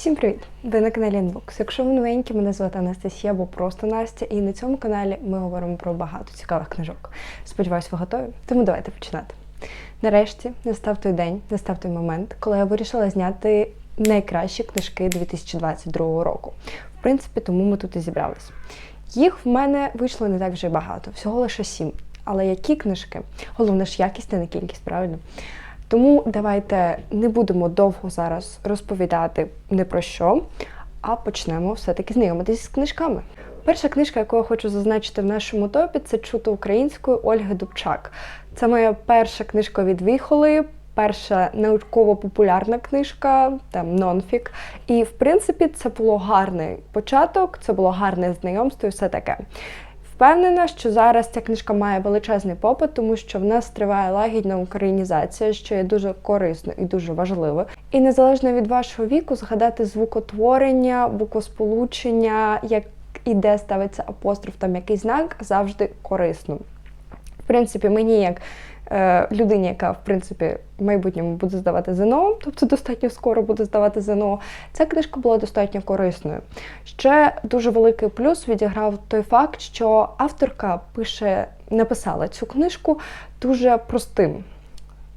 Всім привіт! Ви на каналі Unbox. Якщо ви новенькі, мене звати Анастасія або просто Настя, і на цьому каналі ми говоримо про багато цікавих книжок. Сподіваюсь, ви готові? Тому давайте починати. Нарешті настав той день, настав той момент, коли я вирішила зняти найкращі книжки 2022 року. В принципі, тому ми тут і зібрались. Їх в мене вийшло не так вже багато, всього лише сім. Але які книжки? Головне ж якість, а не кількість, правильно? Тому давайте не будемо довго зараз розповідати не про що, а почнемо все-таки знайомитися з книжками. Перша книжка, яку я хочу зазначити в нашому топі, це чуто українською Ольги Дубчак. Це моя перша книжка від Віхоли, перша науково-популярна книжка, там нонфік. І в принципі це було гарний початок, це було гарне знайомство і все таке. Впевнена, що зараз ця книжка має величезний попит, тому що в нас триває лагідна українізація, що є дуже корисно і дуже важливо. І незалежно від вашого віку, згадати звукотворення, букосполучення, як і де ставиться апостроф, там який знак, завжди корисно. В принципі, мені як людині, яка в принципі в майбутньому буде здавати ЗНО, тобто достатньо скоро буде здавати ЗНО, ця книжка була достатньо корисною. Ще дуже великий плюс відіграв той факт, що авторка пише, написала цю книжку дуже простим.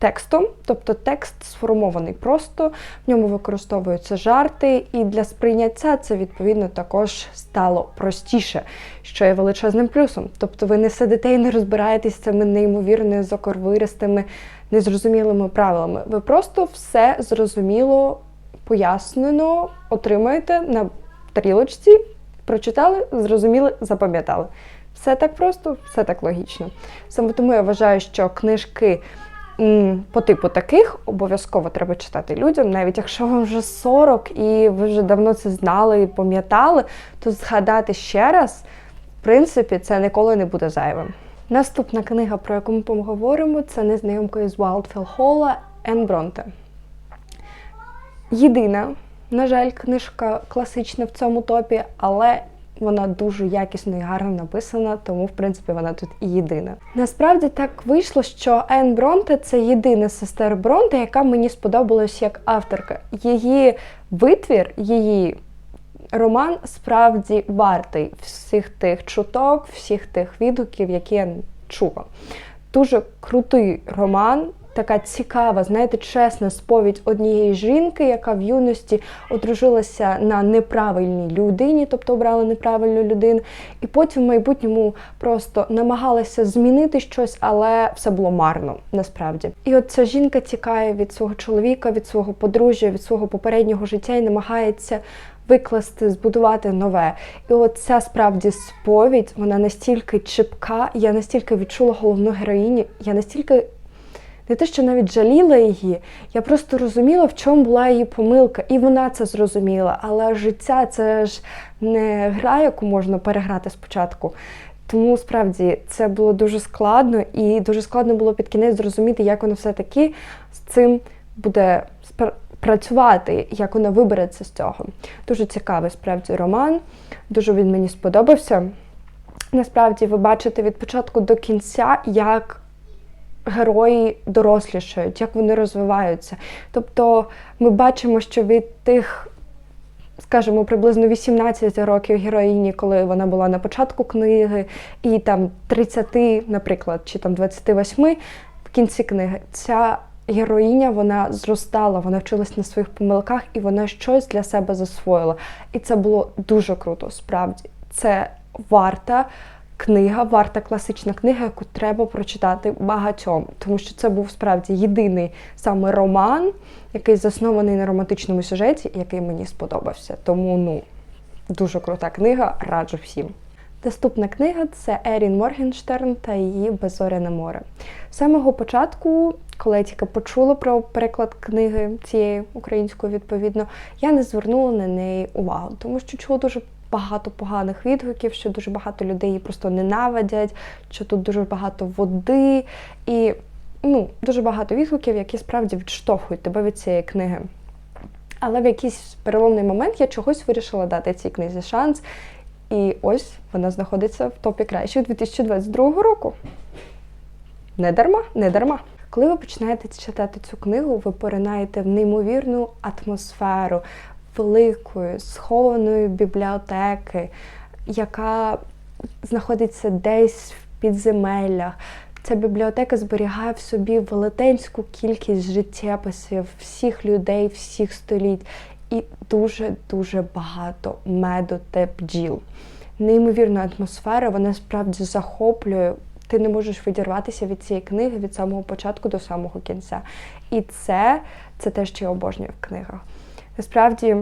Текстом, тобто текст сформований просто, в ньому використовуються жарти, і для сприйняття це відповідно також стало простіше, що є величезним плюсом. Тобто ви не сидите і не розбираєтесь з цими неймовірними закорвиристими, незрозумілими правилами. Ви просто все зрозуміло, пояснено отримаєте на тарілочці, прочитали, зрозуміли, запам'ятали. Все так просто, все так логічно. Саме тому я вважаю, що книжки по типу таких обов'язково треба читати людям, навіть якщо вам вже 40 і ви вже давно це знали і пам'ятали, то згадати ще раз, в принципі, це ніколи не буде зайвим. Наступна книга, про яку ми поговоримо, це незнайомка із Wildfell Холла Ен Бронте. Єдина, на жаль, книжка класична в цьому топі, але вона дуже якісно і гарно написана, тому в принципі вона тут і єдина. Насправді так вийшло, що Ен Бронте це єдина сестер Бронте, яка мені сподобалась як авторка. Її витвір, її роман справді вартий всіх тих чуток, всіх тих відгуків, які я чула. Дуже крутий роман така цікава, знаєте, чесна сповідь однієї жінки, яка в юності одружилася на неправильній людині, тобто обрала неправильну людину, і потім в майбутньому просто намагалася змінити щось, але все було марно насправді. І от ця жінка тікає від свого чоловіка, від свого подружжя, від свого попереднього життя і намагається. Викласти, збудувати нове. І от ця справді сповідь, вона настільки чіпка, я настільки відчула головну героїні, я настільки не те, що навіть жаліла її, я просто розуміла, в чому була її помилка, і вона це зрозуміла. Але життя це ж не гра, яку можна переграти спочатку. Тому справді це було дуже складно, і дуже складно було під кінець зрозуміти, як вона все-таки з цим буде працювати, як вона вибереться з цього. Дуже цікавий справді роман, дуже він мені сподобався. Насправді, ви бачите від початку до кінця, як герої дорослішають, як вони розвиваються. Тобто ми бачимо, що від тих, скажімо, приблизно 18 років героїні, коли вона була на початку книги, і там 30, наприклад, чи там 28 в кінці книги, ця героїня вона зростала, вона вчилась на своїх помилках і вона щось для себе засвоїла. І це було дуже круто, справді. Це варта книга, варта класична книга, яку треба прочитати багатьом, тому що це був справді єдиний саме роман, який заснований на романтичному сюжеті, який мені сподобався. Тому ну дуже крута книга, раджу всім. Наступна книга це Ерін Моргенштерн та її Безоряне море. З самого початку, коли я тільки почула про переклад книги цієї української, відповідно, я не звернула на неї увагу, тому що чула дуже багато поганих відгуків, що дуже багато людей її просто ненавидять, що тут дуже багато води і ну, дуже багато відгуків, які справді відштовхують тебе від цієї книги. Але в якийсь переломний момент я чогось вирішила дати цій книзі шанс. І ось вона знаходиться в топі кращих 2022 року. Не дарма, не дарма. Коли ви починаєте читати цю книгу, ви поринаєте в неймовірну атмосферу, великої схованої бібліотеки, яка знаходиться десь в підземеллях. Ця бібліотека зберігає в собі велетенську кількість життєписів всіх людей, всіх століть і дуже-дуже багато меду та бджіл. Неймовірна атмосфера, вона справді захоплює. Ти не можеш відірватися від цієї книги від самого початку до самого кінця. І це, це те, що я обожнюю в книгах. Насправді,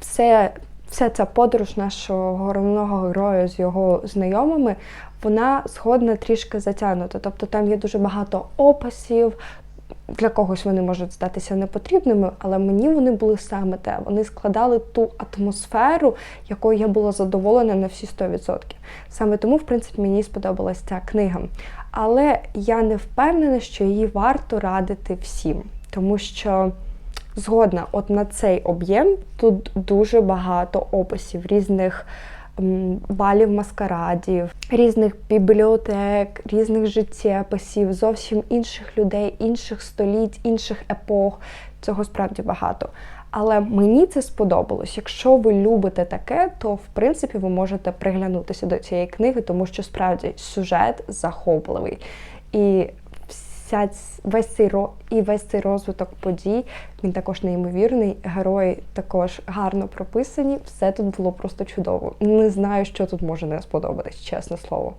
все, вся ця подорож нашого головного героя з його знайомими, вона згодна трішки затягнута. Тобто там є дуже багато описів. Для когось вони можуть здатися непотрібними, але мені вони були саме те. Вони складали ту атмосферу, якою я була задоволена на всі 100%. Саме тому, в принципі, мені сподобалась ця книга. Але я не впевнена, що її варто радити всім, тому що згодна, от на цей об'єм тут дуже багато описів різних балів маскарадів, різних бібліотек, різних життєписів, зовсім інших людей, інших століть, інших епох. Цього справді багато. Але мені це сподобалось. Якщо ви любите таке, то в принципі ви можете приглянутися до цієї книги, тому що справді сюжет захопливий. І вся весь цей ро- і весь цей розвиток подій він також неймовірний. Герої також гарно прописані. Все тут було просто чудово. Не знаю, що тут може не сподобатись, чесне слово.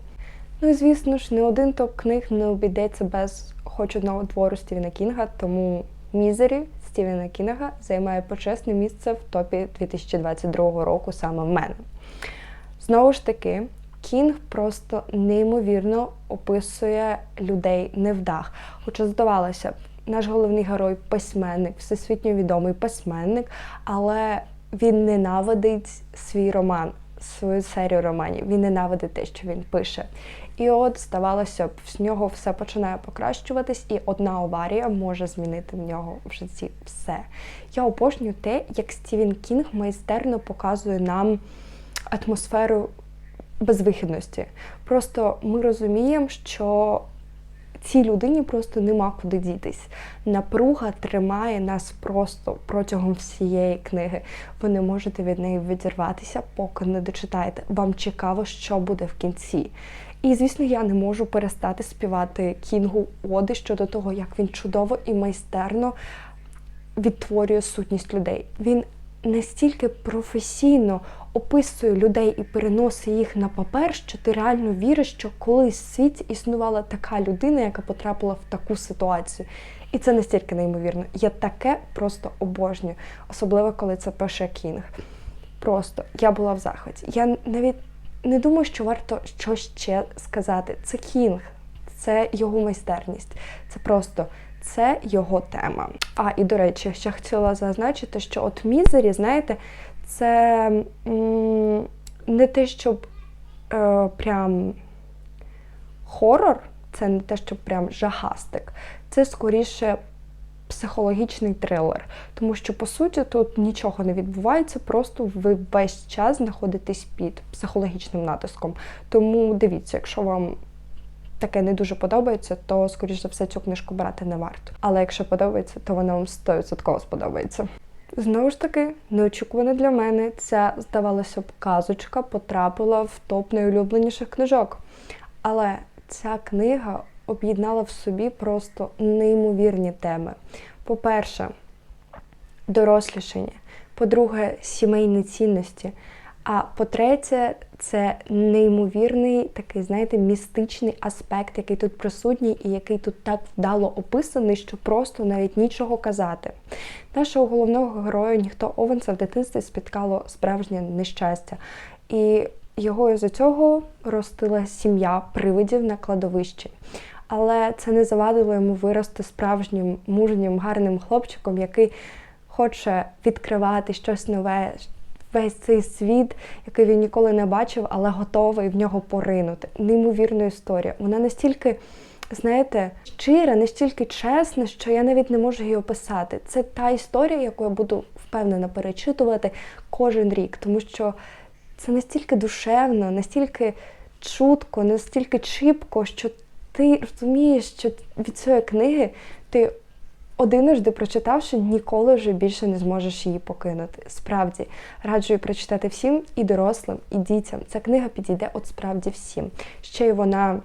Ну і звісно ж, не один топ книг не обійдеться без хоч одного твору Стівена Кінга, тому Мізері Стівена Кінга займає почесне місце в топі 2022 року саме в мене. Знову ж таки, Кінг просто неймовірно описує людей невдах. Хоча здавалося б, наш головний герой письменник, всесвітньо відомий письменник, але він ненавидить свій роман, свою серію романів. Він ненавидить те, що він пише. І от, здавалося б, з нього все починає покращуватись, і одна аварія може змінити в нього в житті все. Я обожнюю те, як Стівен Кінг майстерно показує нам атмосферу безвихідності. Просто ми розуміємо, що цій людині просто нема куди дітись. Напруга тримає нас просто протягом всієї книги. Ви не можете від неї відірватися, поки не дочитаєте. Вам цікаво, що буде в кінці. І, звісно, я не можу перестати співати Кінгу оди щодо того, як він чудово і майстерно відтворює сутність людей. Він настільки професійно описує людей і переносить їх на папер, що ти реально віриш, що колись в світі існувала така людина, яка потрапила в таку ситуацію. І це настільки неймовірно. Я таке просто обожнюю, особливо коли це пише Кінг. Просто я була в захваті. Я навіть не думаю, що варто щось ще сказати. Це Кінг, це його майстерність. Це просто це його тема. А і до речі, ще хотіла зазначити, що от Мізері, знаєте, це не те, щоб е, прям хорор, це не те, щоб прям жахастик. Це скоріше психологічний трилер. Тому що, по суті, тут нічого не відбувається, просто ви весь час знаходитесь під психологічним натиском. Тому дивіться, якщо вам таке не дуже подобається, то, скоріш за все, цю книжку брати не варто. Але якщо подобається, то вона вам 100% сподобається. Знову ж таки, неочікувано для мене, ця, здавалося б, казочка потрапила в топ найулюбленіших книжок. Але ця книга об'єднала в собі просто неймовірні теми. По-перше, дорослішання. По-друге, сімейні цінності. А по-третє, це неймовірний такий, знаєте, містичний аспект, який тут присутній і який тут так вдало описаний, що просто навіть нічого казати. Нашого головного героя ніхто Овенса в дитинстві спіткало справжнє нещастя. І його із-за цього ростила сім'я привидів на кладовищі. Але це не завадило йому вирости справжнім мужнім, гарним хлопчиком, який хоче відкривати щось нове, весь цей світ, який він ніколи не бачив, але готовий в нього поринути. Неймовірна історія. Вона настільки, знаєте, щира, настільки чесна, що я навіть не можу її описати. Це та історія, яку я буду впевнена перечитувати кожен рік, тому що це настільки душевно, настільки чутко, настільки чіпко, що ти розумієш, що від цієї книги ти Одиножди прочитавши, ніколи вже більше не зможеш її покинути. Справді раджу її прочитати всім і дорослим, і дітям. Ця книга підійде от справді всім. Ще й вона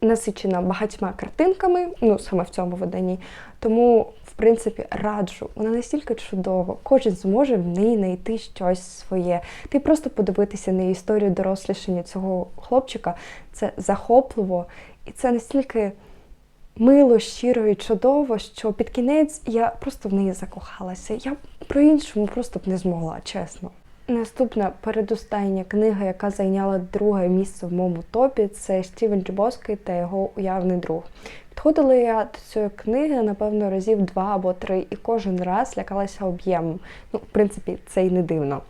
насичена багатьма картинками, ну саме в цьому виданні. Тому, в принципі, раджу. Вона настільки чудова. Кожен зможе в неї знайти щось своє. Ти просто подивитися на історію дорослішання цього хлопчика. Це захопливо, і це настільки мило, щиро і чудово, що під кінець я просто в неї закохалася. Я про іншому просто б не змогла, чесно. Наступна передостання книга, яка зайняла друге місце в моєму топі, це Стівен Джебоский та його уявний друг. Підходила я до цієї книги, напевно, разів два або три, і кожен раз лякалася об'ємом. Ну, в принципі, це й не дивно.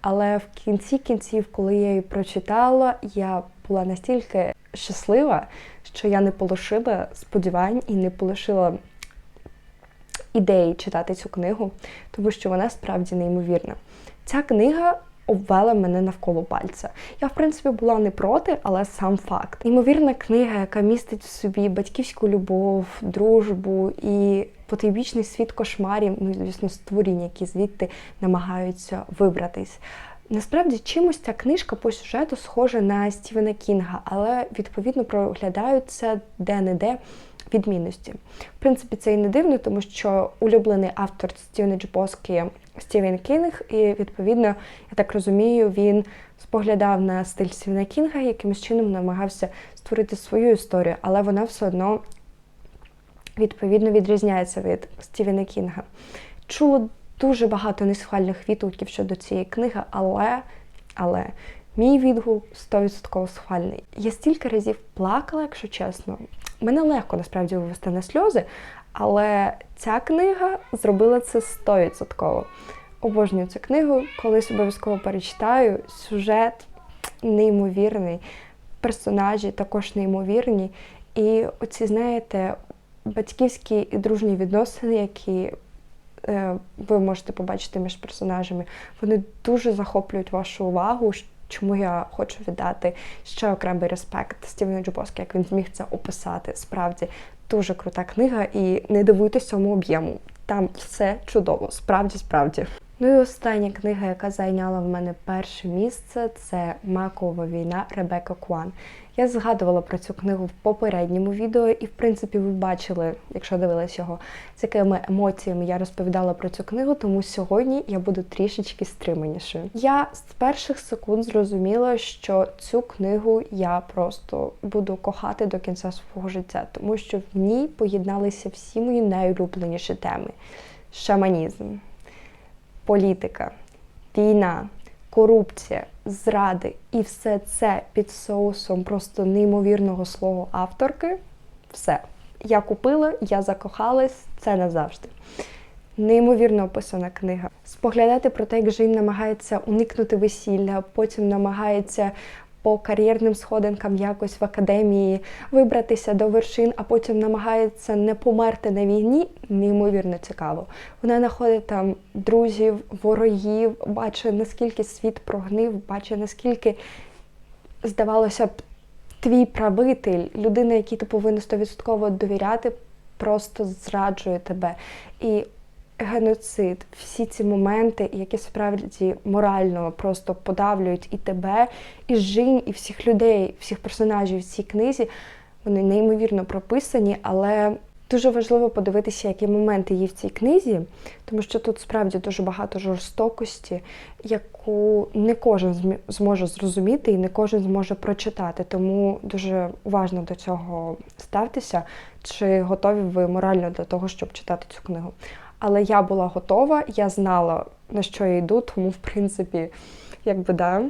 Але в кінці кінців, коли я її прочитала, я була настільки щаслива, що я не полишила сподівань і не полишила ідеї читати цю книгу, тому що вона справді неймовірна. Ця книга обвела мене навколо пальця. Я, в принципі, була не проти, але сам факт. Неймовірна книга, яка містить в собі батьківську любов, дружбу і потойбічний світ кошмарів, ну звісно, створінь, які звідти намагаються вибратись. Насправді, чимось ця книжка по сюжету схожа на Стівена Кінга, але відповідно проглядаються де-не-де відмінності. В принципі, це і не дивно, тому що улюблений автор Стівена Джбоскі Стівен Кінг, і відповідно, я так розумію, він споглядав на стиль Стівена Кінга, якимось чином намагався створити свою історію, але вона все одно відповідно відрізняється від Стівена Кінга. Чула дуже багато несхвальних відгуків щодо цієї книги, але, але мій відгук 100% схвальний. Я стільки разів плакала, якщо чесно. Мене легко насправді вивести на сльози, але ця книга зробила це 100%. Обожнюю цю книгу, колись обов'язково перечитаю. Сюжет неймовірний, персонажі також неймовірні. І оці, знаєте, батьківські і дружні відносини, які ви можете побачити між персонажами, вони дуже захоплюють вашу увагу. Чому я хочу віддати ще окремий респект Стівену Джубоскі, як він зміг це описати. Справді дуже крута книга, і не дивуйтесь цьому об'єму. Там все чудово, справді, справді. Ну і остання книга, яка зайняла в мене перше місце, це Макова війна Ребека Куан. Я згадувала про цю книгу в попередньому відео, і, в принципі, ви бачили, якщо дивились його, з якими емоціями я розповідала про цю книгу, тому сьогодні я буду трішечки стриманішою. Я з перших секунд зрозуміла, що цю книгу я просто буду кохати до кінця свого життя, тому що в ній поєдналися всі мої найулюбленіші теми: шаманізм, політика, війна корупція, зради і все це під соусом просто неймовірного слова авторки. Все. Я купила, я закохалась, це назавжди. Неймовірно описана книга. Споглядати про те, як Жін намагається уникнути весілля, потім намагається по кар'єрним сходинкам якось в академії вибратися до вершин, а потім намагається не померти на війні, неймовірно цікаво. Вона знаходить там друзів, ворогів, бачить, наскільки світ прогнив, бачить, наскільки, здавалося б, твій правитель, людина, якій ти повинен 100% довіряти, просто зраджує тебе. І геноцид, всі ці моменти, які справді морально просто подавлюють і тебе, і жінь, і всіх людей, всіх персонажів в цій книзі, вони неймовірно прописані, але дуже важливо подивитися, які моменти є в цій книзі, тому що тут справді дуже багато жорстокості, яку не кожен зможе зрозуміти і не кожен зможе прочитати. Тому дуже уважно до цього ставтеся, чи готові ви морально для того, щоб читати цю книгу. Але я була готова, я знала, на що я йду, тому, в принципі, якби да,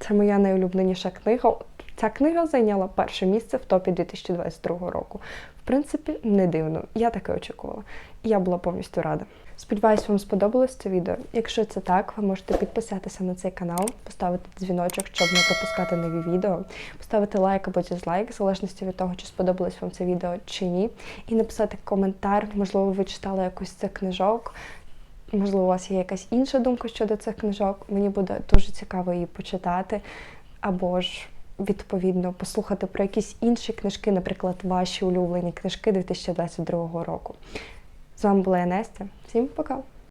це моя найулюбленіша книга. Ця книга зайняла перше місце в топі 2022 року. В принципі, не дивно. Я таке очікувала. Я була повністю рада. Сподіваюсь, вам сподобалось це відео. Якщо це так, ви можете підписатися на цей канал, поставити дзвіночок, щоб не пропускати нові відео, поставити лайк або дізлайк, в залежності від того, чи сподобалось вам це відео чи ні. І написати коментар, можливо, ви читали якусь з цих книжок. Можливо, у вас є якась інша думка щодо цих книжок. Мені буде дуже цікаво її почитати. Або ж, відповідно, послухати про якісь інші книжки, наприклад, ваші улюблені книжки 2022 року. З вами була я Настя. Всім пока!